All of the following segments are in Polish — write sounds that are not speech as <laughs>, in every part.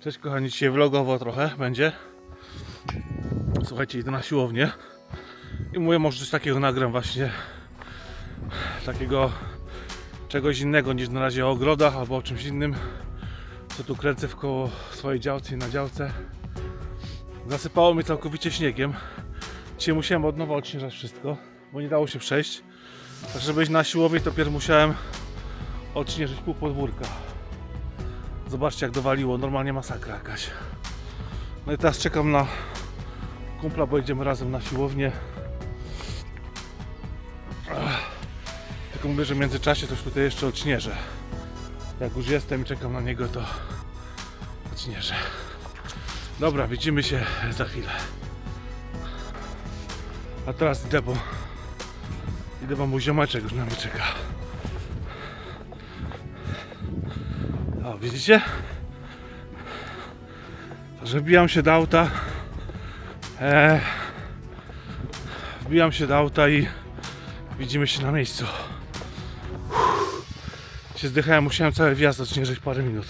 Cześć kochani, dzisiaj vlogowo trochę będzie. Słuchajcie, idę na siłownię i mówię, może coś takiego nagram właśnie takiego czegoś innego niż na razie o ogrodach albo o czymś innym co tu kręcę w koło swojej działce i na działce. Zasypało mnie całkowicie śniegiem. Dzisiaj musiałem od nowa odśnieżać wszystko bo nie dało się przejść. Tak żeby iść na siłownię to pierw musiałem odśnieżyć pół podwórka Zobaczcie jak dowaliło, normalnie masakra jakaś. No i teraz czekam na kumpla, bo idziemy razem na siłownię. Tylko mówię, że w międzyczasie coś tutaj jeszcze odśnieżę. Jak już jestem i czekam na niego, to odśnieżę. Dobra, widzimy się za chwilę. A teraz idę, bo idę, bo mój ziomeczek już na mnie czeka. Widzicie? Że wbijam się do auta. E, wbijam się do auta i widzimy się na miejscu. Uff. Się zdychałem, musiałem cały wjazd odśnieżyć parę minut.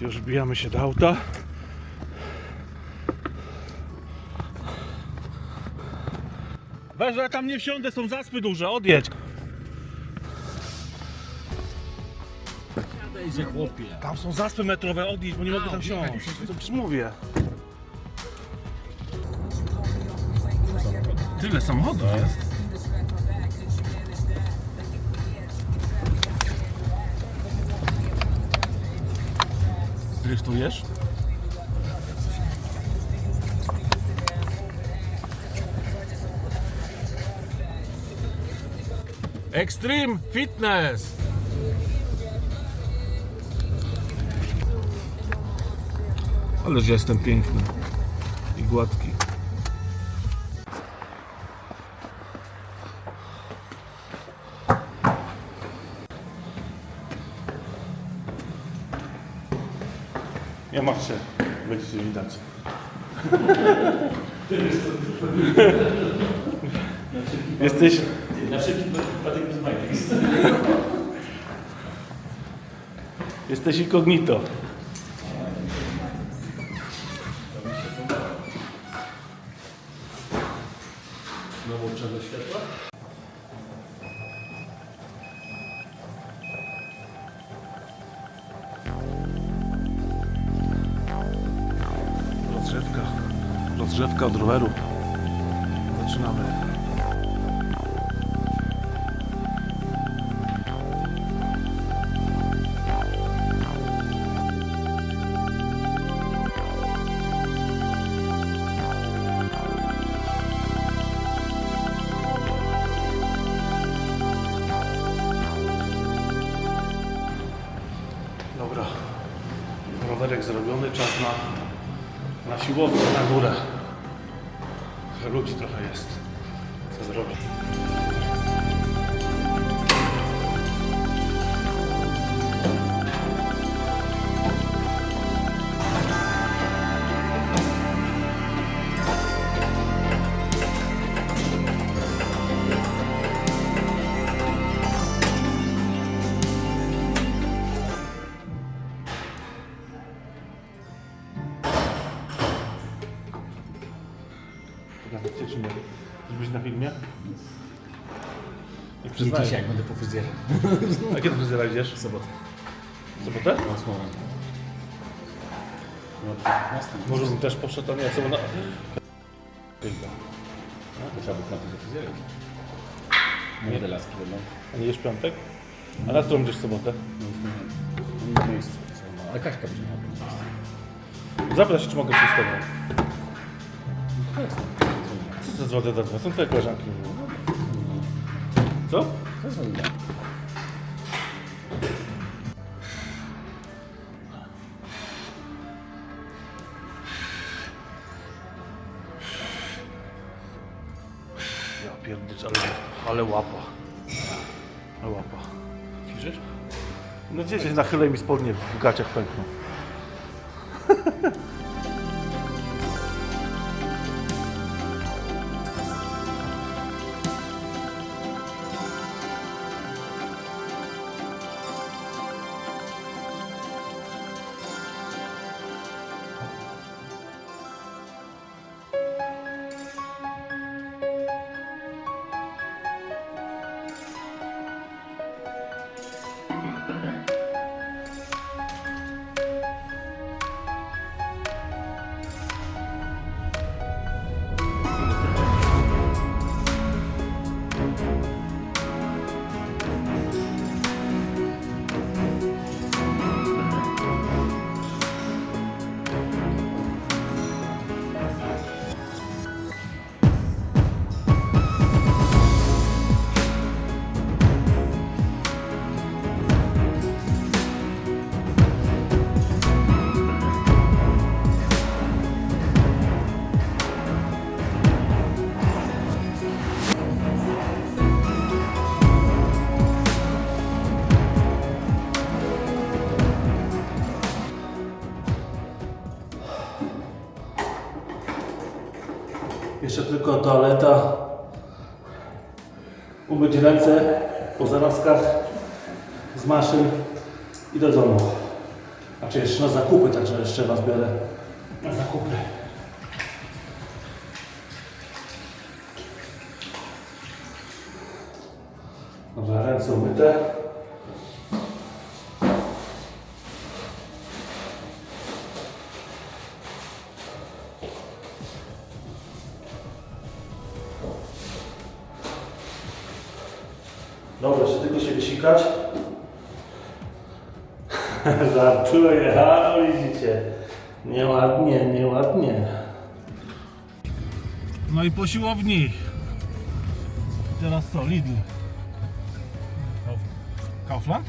Już wbijamy się do auta. Weź, ja tam nie wsiądę, są zaspy duże, odjedź. Dejże chłopie. Tam są zaspy metrowe, odjedź, bo nie mogę tam odjechać siąść. musisz. To przecież mówię. Tyle samochodów jest. Driftujesz? Extreme Fitness! Ależ jestem piękny i gładki. Nie macie, będziecie widać. Jesteś... Na wszelki wypadek bez. Jesteś incognito. Znowu czego światła? Rozgrzewka. Rozgrzewka od roweru. Zaczynamy. Rowerek zrobiony, czas na na siłownię, na górę. Ludzi trochę jest. Co zrobić? Pokazać cię czy nie? Być na filmie? Nie Nie przyznaję. dzisiaj, jak będę po fryzjerze. <laughs> A kiedy fryzjera idziesz? W sobotę. W sobotę? Na słowę. No, następny. Może bym też poszedł, a nie, co na... Piękna. No, to trzeba by na tego fryzjera. Młode laski będą. A nie jesz piątek? A na którą będziesz w sobotę? No, innym miejscu. Ale Kaśka będzie miała. Zapytaj się, czy mogę przyjść z tobą. Co dwa dwa? Są twoje koleżanki. Co? Zadzwonię. Ja pierdycz, ale, ale łapa. Ale łapa. Ćwiczysz? No gdzieś nachylę mi spodnie w gaciach pękną. <laughs> Jeszcze tylko toaleta. Umyć ręce po zarazkach z maszyn i do domu. Znaczy jeszcze na zakupy, także jeszcze Was biorę na zakupy. Dobra, ręce umyte. Dobra, jeszcze tylko się wysikać. <laughs> Żartuję, a widzicie. Nieładnie, nieładnie. No i po siłowni. Teraz co, Lidl? Kaufland?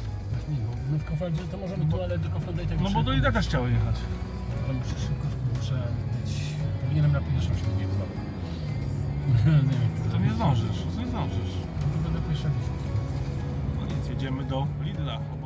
Nie, no, my w Kauflandzie to możemy tu, ale do Kauflanda i tak No bo do Lidla też chciały jechać. Tam muszę szybko, muszę być... Powinienem na 50 się nie chyba. nie wiem, To nie zdążysz, to nie zdążysz. to będę pierwszy. Nic, jedziemy do Lidla.